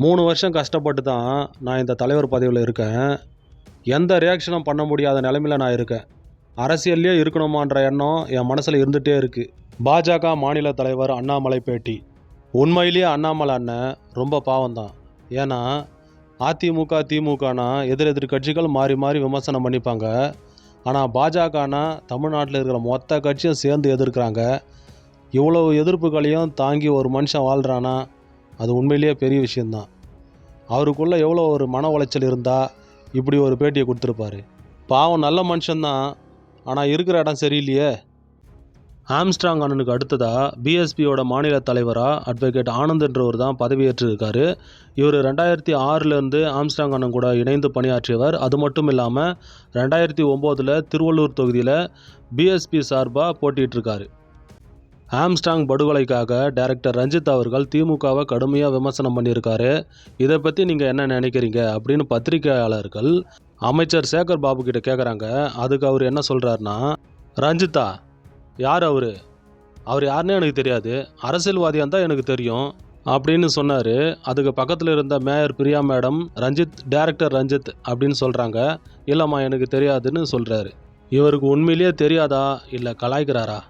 மூணு வருஷம் கஷ்டப்பட்டு தான் நான் இந்த தலைவர் பதவியில் இருக்கேன். எந்த ரியாக்ஷனும் பண்ண முடியாத நிலமையில் நான் இருக்கேன். அரசியல்லையே இருக்கணுமான்ற எண்ணம் என் மனசில் இருந்துகிட்டே இருக்குது பாஜக மாநில தலைவர் அண்ணாமலை பேட்டி உண்மையிலேயே அண்ணாமலை அண்ணன் ரொம்ப பாவம்தான். ஏன்னா அதிமுக திமுகனா எதிர் எதிர் கட்சிகள் மாறி மாறி விமர்சனம் பண்ணிப்பாங்க. ஆனால் பாஜகனா தமிழ்நாட்டில் இருக்கிற மொத்த கட்சியும் சேர்ந்து எதிர்க்கிறாங்க. இவ்வளவு எதிர்ப்புகளையும் தாங்கி ஒரு மனுஷன் வாழ்கிறானா அது உண்மையிலேயே பெரிய விஷயந்தான் அவருக்குள்ளே எவ்வளோ ஒரு மன உளைச்சல் இருந்தால் இப்படி ஒரு பேட்டியை கொடுத்துருப்பாரு. பாவம் நல்ல மனுஷன்தான் ஆனால் இருக்கிற இடம் சரியில்லையே. ஆம்ஸ்ட்ராங் அண்ணனுக்கு அடுத்ததாக பிஎஸ்பியோட மாநில தலைவராக அட்வொகேட் ஆனந்த்ன்றவர் தான் பதவியேற்றிருக்காரு. இவர் ரெண்டாயிரத்தி ஆறுலேருந்து ஆம்ஸ்ட்ராங் அண்ணன் கூட இணைந்து பணியாற்றியவர். அது மட்டும் இல்லாமல் ரெண்டாயிரத்தி ஒம்போதில் திருவள்ளூர் தொகுதியில் பிஎஸ்பி சார்பாக போட்டியிட்டிருக்காரு. ஆம்ஸ்டாங் படுகொலைக்காக டைரக்டர் ரஞ்சித் அவர்கள் திமுகவை கடுமையாக விமர்சனம் பண்ணியிருக்காரு. இதை பற்றி நீங்கள் என்ன நினைக்கிறீங்க? அப்படின்னு பத்திரிகையாளர்கள் அமைச்சர் சேகர் பாபு கிட்ட கேட்குறாங்க அதுக்கு அவர் என்ன சொல்கிறாருன்னா ரஞ்சித்தா யார் அவர்? அவர் யாருன்னே எனக்கு தெரியாது. அரசியல்வாதியாக தான் எனக்கு தெரியும் அப்படின்னு சொன்னார். அதுக்கு பக்கத்தில் இருந்த mayor Priya madam Ranjith director Ranjith அப்படின்னு சொல்கிறாங்க இல்லைம்மா எனக்கு தெரியாதுன்னு சொல்கிறாரு இவருக்கு உண்மையிலேயே தெரியாதா? இல்லை கலாய்க்கிறாரா?